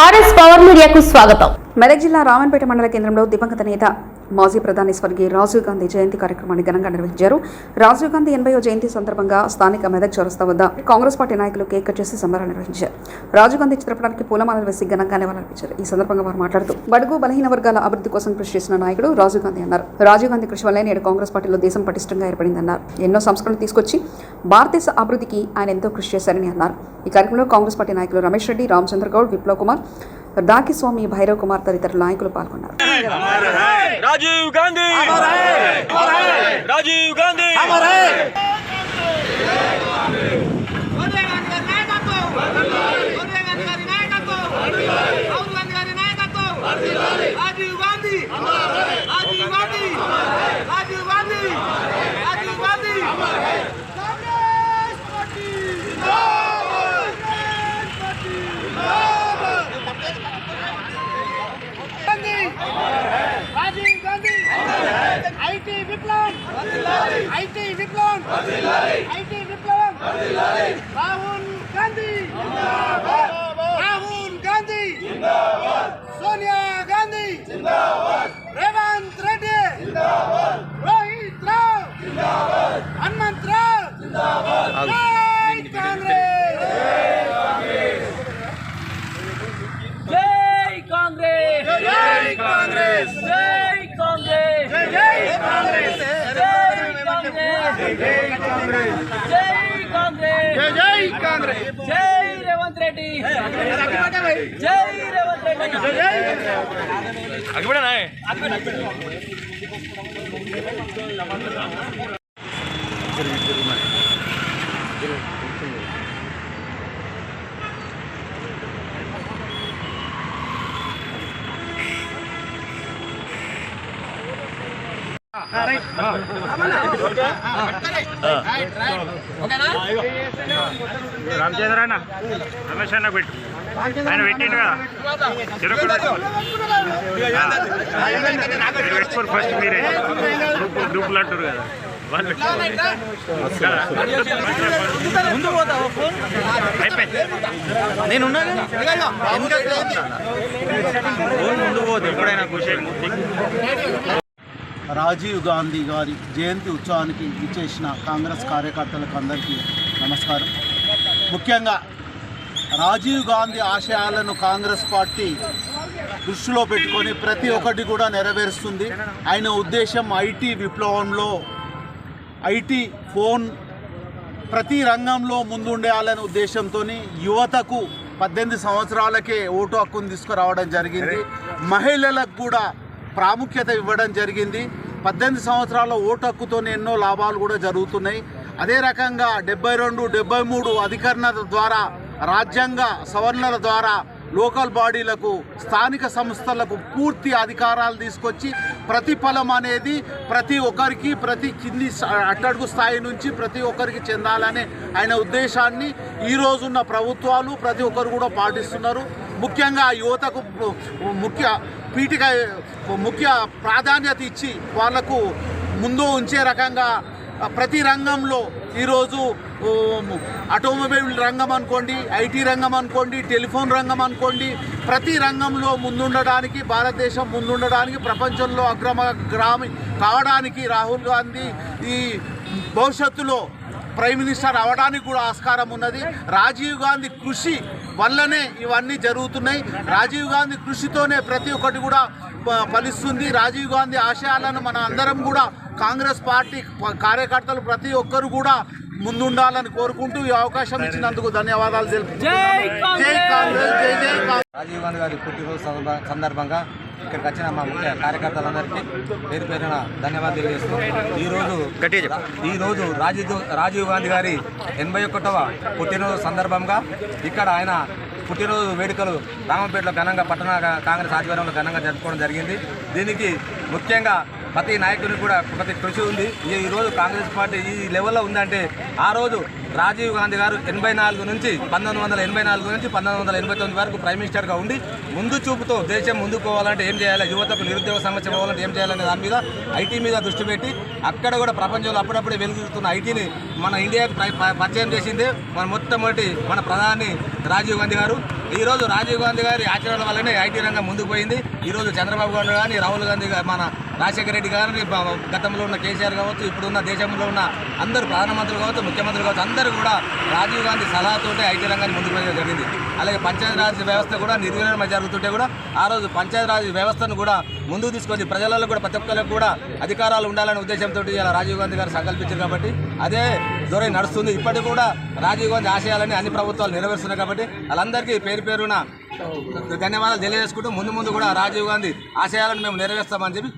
RS power మీడియాకు స్వాగతం. మెదక్ జిల్లా రామన్పేట మండల కేంద్రంలో దివంగత నేత మాజీ ప్రధాని స్వర్గీయ రాజీవ్ గాంధీ జయంతి కార్యక్రమాన్ని ఘనంగా నిర్వహించారు. రాజీవ్ గాంధీ ఎనభైవ జయంతి సందర్భంగా స్థానిక మెదక్ చౌరస్తా వద్ద కాంగ్రెస్ పార్టీ నాయకులు కేక్ కట్ చేసి సంబరాలు నిర్వహించారు. రాజీవ్ గాంధీ చిత్రపటానికి పూలమాలలు వేసి ఘనంగా నివాళులర్పించారు. ఈ సందర్భంగా వారు మాట్లాడుతూ బడుగు బలహీన వర్గాల అభివృద్ధి కోసం కృషి చేసిన నాయకుడు రాజీవ్ గాంధీ అన్నారు. రాజీవ్ గాంధీ కృషి వల్లే నేడు కాంగ్రెస్ పార్టీలో దేశం పటిష్టంగా ఏర్పడిందన్నారు. ఎన్నో సంస్కరణలు తీసుకొచ్చి భారతదేశ అభివృద్ధికి ఆయన ఎంతో కృషి చేశారని అన్నారు. ఈ కార్యక్రమంలో కాంగ్రెస్ పార్టీ నాయకులు రమేష్ రెడ్డి రామచంద్ర గౌడ్ విప్లవ్ కుమార్ దాకిస్వామి భైరవ్ కుమార్ తదితర నాయకులు పాల్గొన్నారు. రాజీవ్ గాంధీ! రాజీవ్ గాంధీ! విప్లవం. ఐటీ విప్లవం. ఐటీ విప్లవం. రాహుల్ जय कांग्रेस। जय कांग्रेस। जय जय कांग्रेस। जय रेवंत रेड्डी। जय रेवंत रेड्डी। आगे बढ़ना है రామచంద్ర అన్న రమేష్ అన్న పెట్టు. ఆయన పెట్టిండు కదా. పెట్టుకోరు ఫస్ట్ మీరే గ్రూపులు అంటారు కదా? అయిపోయింది నేను ముందు పోదు. ఎప్పుడైనా ఖుషి రాజీవ్ గాంధీ గారి జయంతి ఉత్సవానికి ఇచ్చేసిన కాంగ్రెస్ కార్యకర్తలకు అందరికీ నమస్కారం. ముఖ్యంగా రాజీవ్ గాంధీ ఆశయాలను కాంగ్రెస్ పార్టీ దృష్టిలో పెట్టుకొని ప్రతి ఒక్కటి కూడా నెరవేరుస్తుంది. ఆయన ఉద్దేశం ఐటీ విప్లవంలో ఐటీ ఫోన్ ప్రతి రంగంలో ముందుండేయాలనే ఉద్దేశంతో యువతకు పద్దెనిమిది సంవత్సరాలకే ఓటు హక్కును తీసుకురావడం జరిగింది. మహిళలకు కూడా ప్రాముఖ్యత ఇవ్వడం జరిగింది. పద్దెనిమిది సంవత్సరాల ఓటు హక్కుతోనే ఎన్నో లాభాలు కూడా జరుగుతున్నాయి. అదే రకంగా డెబ్బై రెండు డెబ్బై మూడు అధికరణ ద్వారా రాజ్యాంగ సవరణల ద్వారా లోకల్ బాడీలకు స్థానిక సంస్థలకు పూర్తి అధికారాలు తీసుకొచ్చి ప్రతిఫలం అనేది ప్రతి ఒక్కరికి ప్రతి కింది అట్టడుగు స్థాయి నుంచి ప్రతి ఒక్కరికి చెందాలనే ఆయన ఉద్దేశాన్ని ఈ రోజున్న ప్రభుత్వాలు ప్రతి ఒక్కరు కూడా పాటిస్తున్నారు. ముఖ్యంగా యువతకు ముఖ్య పీఠిక ముఖ్య ప్రాధాన్యత ఇచ్చి వాళ్ళకు ముందు ఉంచే రకంగా ప్రతి రంగంలో ఈరోజు ఆటోమొబైల్ రంగం అనుకోండి ఐటీ రంగం అనుకోండి టెలిఫోన్ రంగం అనుకోండి ప్రతి రంగంలో ముందుండడానికి భారతదేశం ముందుండడానికి ప్రపంచంలో అగ్రమ గ్రామి కావడానికి రాహుల్ గాంధీ ఈ భవిష్యత్తులో ప్రైమ్ మినిస్టర్ అవడానికి కూడా ఆస్కారం ఉన్నది. రాజీవ్ గాంధీ కృషి వల్లనే ఇవన్నీ జరుగుతున్నాయి. రాజీవ్ గాంధీ కృషితోనే ప్రతి ఒక్కటి కూడా ప- ఫలిస్తుంది. రాజీవ్ గాంధీ ఆశయాలను మన అందరం కూడా కాంగ్రెస్ పార్టీ కార్యకర్తలు ప్రతి ఒక్కరు కూడా ముందుండాలని కోరుకుంటూ ఈ అవకాశం ఇచ్చినందుకు ధన్యవాదాలు తెలుపుతున్నాను జై కాంగ్రెస్! జై జై కాంగ్రెస్! రాజీవ్ గాంధీ గారి పుట్టినరోజు సందర్భ- సందర్భంగా ఇక్కడికి వచ్చిన మా ముఖ్య కార్యకర్తలందరికీ పేరు పేరున ధన్యవాదాలు తెలియజేస్తూ ఈరోజు ఈరోజు రాజీవ్ రాజీవ్ గాంధీ గారి ఎనభై ఒకటవ పుట్టినరోజు సందర్భంగా ఇక్కడ ఆయన పుట్టినరోజు వేడుకలు రామంపేటలో ఘనంగా పట్టణ కాంగ్రెస్ ఆధ్వర్యంలో ఘనంగా జరుపుకోవడం జరిగింది. దీనికి ముఖ్యంగా ప్రతి నాయకుడికి కూడా ప్రతి కృషి ఉంది. ఈ రోజు కాంగ్రెస్ పార్టీ ఈ లెవెల్లో ఉందంటే ఆ రోజు రాజీవ్ గాంధీ గారు ఎనభై నాలుగు నుంచి పంతొమ్మిది వందల ఎనభై నాలుగు నుంచి పంతొమ్మిది వందల ఎనభై తొమ్మిది వరకు ప్రైమ్ మినిస్టర్గా ఉండి ముందు చూపుతో దేశం ముందుకు పోవాలంటే ఏం చేయాలి? యువతకు నిరుద్యోగ సమస్య పోవాలంటే ఏం చేయాలనే దాని మీద ఐటీ మీద దృష్టి పెట్టి అక్కడ కూడా ప్రపంచంలో అప్పుడప్పుడే వెలుగుతున్న ఐటీని మన ఇండియాకు పరిచయం చేసింది మన మొట్టమొదటి మన ప్రధాని రాజీవ్ గాంధీ గారు. ఈరోజు రాజీవ్ గాంధీ గారి ఆచరణ వల్లనే ఐటీ రంగం ముందుకు పోయింది. ఈరోజు చంద్రబాబు గారు కానీ రాహుల్ గాంధీ మన రాజశేఖర రెడ్డి గారిని గతంలో ఉన్న కేసీఆర్ కావచ్చు ఇప్పుడున్న దేశంలో ఉన్న అందరు ప్రధానమంత్రులు కావచ్చు ముఖ్యమంత్రులు కావచ్చు అందరూ కూడా రాజీవ్ గాంధీ సలహాతోటే ఐటీ రంగాన్ని ముందుకు వెళ్ళడం జరిగింది. అలాగే పంచాయతీరాజ్ వ్యవస్థ కూడా నిర్వీర్యం జరుగుతుంటే కూడా ఆ రోజు పంచాయతీరాజ్ వ్యవస్థను కూడా ముందుకు తీసుకొని ప్రజలలో కూడా ప్రతి ఒక్కరికి కూడా అధికారాలు ఉండాలనే ఉద్దేశంతో ఇలా రాజీవ్ గాంధీ గారు సంకల్పించారు కాబట్టి అదే దూరం నడుస్తుంది. ఇప్పటికి కూడా రాజీవ్ గాంధీ ఆశయాలని అన్ని ప్రభుత్వాలు నెరవేరుస్తున్నాయి కాబట్టి వాళ్ళందరికీ పేరు పేరున ధన్యవాదాలు తెలియజేసుకుంటూ ముందు ముందు కూడా రాజీవ్ గాంధీ ఆశయాలను మేము నెరవేర్స్తామని చెప్పి